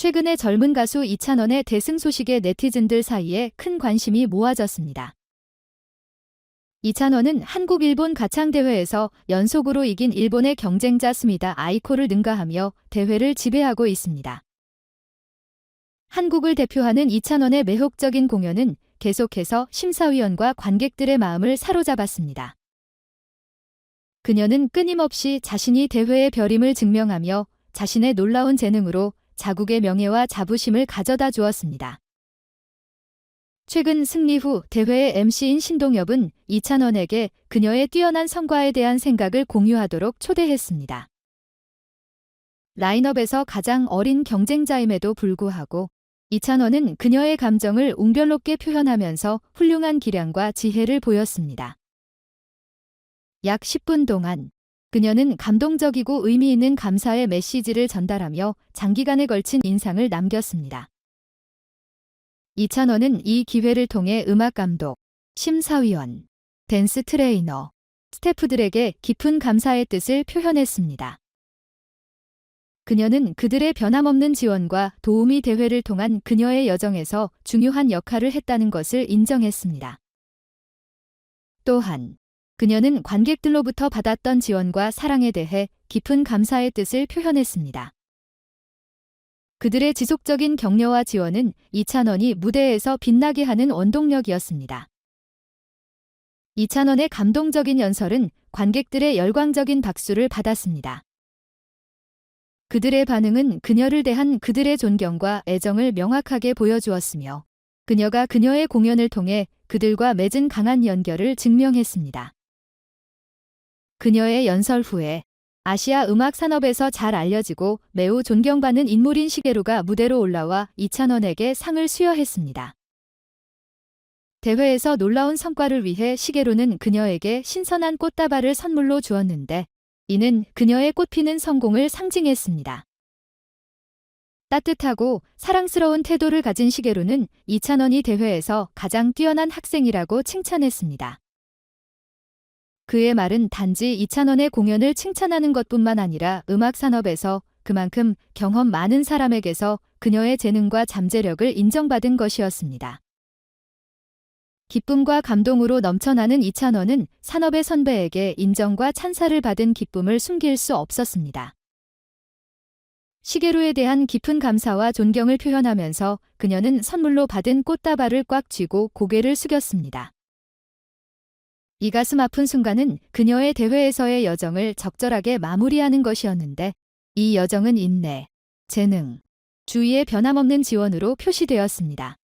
최근에 젊은 가수 이찬원의 대승 소식에 네티즌들 사이에 큰 관심이 모아졌습니다. 이찬원은 한국 일본 가창 대회에서 연속으로 이긴 일본의 경쟁자 스미다 아이코를 능가하며 대회를 지배하고 있습니다. 한국을 대표하는 이찬원의 매혹적인 공연은 계속해서 심사위원과 관객들의 마음을 사로잡았습니다. 그녀는 끊임없이 자신이 대회의 별임을 증명하며 자신의 놀라운 재능으로 자국의 명예와 자부심을 가져다 주었습니다. 최근 승리 후 대회의 MC인 신동엽은 이찬원에게 그녀의 뛰어난 성과에 대한 생각을 공유하도록 초대했습니다. 라인업에서 가장 어린 경쟁자임에도 불구하고 이찬원은 그녀의 감정을 웅변롭게 표현하면서 훌륭한 기량과 지혜를 보였습니다. 약 10분 동안 그녀는 감동적이고 의미 있는 감사의 메시지를 전달하며 장기간에 걸친 인상을 남겼습니다. 이찬원은 이 기회를 통해 음악 감독, 심사위원, 댄스 트레이너, 스태프들에게 깊은 감사의 뜻을 표현했습니다. 그녀는 그들의 변함없는 지원과 도움이 대회를 통한 그녀의 여정에서 중요한 역할을 했다는 것을 인정했습니다. 또한 그녀는 관객들로부터 받았던 지원과 사랑에 대해 깊은 감사의 뜻을 표현했습니다. 그들의 지속적인 격려와 지원은 이찬원이 무대에서 빛나게 하는 원동력이었습니다. 이찬원의 감동적인 연설은 관객들의 열광적인 박수를 받았습니다. 그들의 반응은 그녀를 대한 그들의 존경과 애정을 명확하게 보여주었으며 그녀가 그녀의 공연을 통해 그들과 맺은 강한 연결을 증명했습니다. 그녀의 연설 후에 아시아 음악 산업에서 잘 알려지고 매우 존경받는 인물인 시게루가 무대로 올라와 이찬원에게 상을 수여했습니다. 대회에서 놀라운 성과를 위해 시게루는 그녀에게 신선한 꽃다발을 선물로 주었는데 이는 그녀의 꽃피는 성공을 상징했습니다. 따뜻하고 사랑스러운 태도를 가진 시게루는 이찬원이 대회에서 가장 뛰어난 학생이라고 칭찬했습니다. 그의 말은 단지 이찬원의 공연을 칭찬하는 것뿐만 아니라 음악 산업에서 그만큼 경험 많은 사람에게서 그녀의 재능과 잠재력을 인정받은 것이었습니다. 기쁨과 감동으로 넘쳐나는 이찬원은 산업의 선배에게 인정과 찬사를 받은 기쁨을 숨길 수 없었습니다. 시게루에 대한 깊은 감사와 존경을 표현하면서 그녀는 선물로 받은 꽃다발을 꽉 쥐고 고개를 숙였습니다. 이 가슴 아픈 순간은 그녀의 대회에서의 여정을 적절하게 마무리하는 것이었는데 이 여정은 인내, 재능, 주위의 변함없는 지원으로 표시되었습니다.